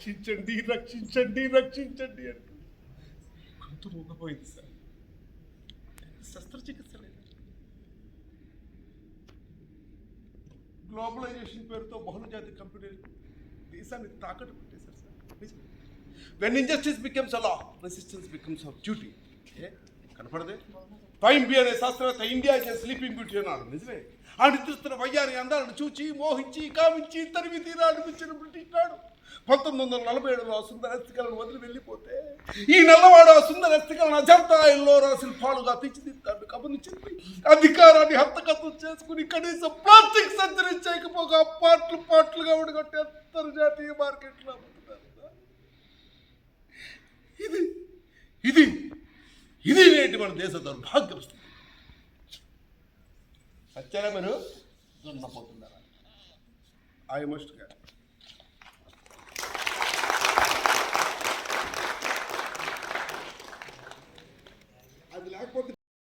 రక్షించండి రక్షించండి రక్షించండి అంటూ. మూగపోయింది సార్. శస్త్రచికిత్స లేదు. గ్లోబలైజేషన్ పేరుతో బహుళజాతి కంపెనీలు దేశాన్ని తాకట్టు పెట్టేశారు sir. When injustice becomes law resistance becomes of duty ఏ? కనపడదే? ఫైన్ అనే శాస్త్రవేత్త ఇండియా స్లీపింగ్ బ్యూటీ అన్నాడు. నిజమే. ఆ నిద్రిస్తున్న వయ్యారి అందాలను చూచి మోహించి కామించి తరిమి తీరా అనిపించిన బ్రిటిష్ నాడు. పంతొమ్మిది వందల నలభై ఏడులో ఆ సుందర అస్థికలను వదిలి వెళ్ళిపోతే ఈ నల్లవాడు ఆ సుందర అస్థికలను అజంతాయిల్లో శిల్పాలుగా తీర్చిదిద్దాడు. గమనించింది అధికారాన్ని హస్తగతం చేసుకుని కనీసం ప్లాస్టిక్ సర్జరీ చేయకపోగా పాటలు పాటలుగా ఉడగొట్టే అంతర్జాతీయ మార్కెట్లో ఇది ఇది ఇది నేటి మన దేశ దౌర్భాగ్యం. సత్యారా మీరు? దున్నపోతున్నారా ఐ మస్ట్ అది లేకపోతే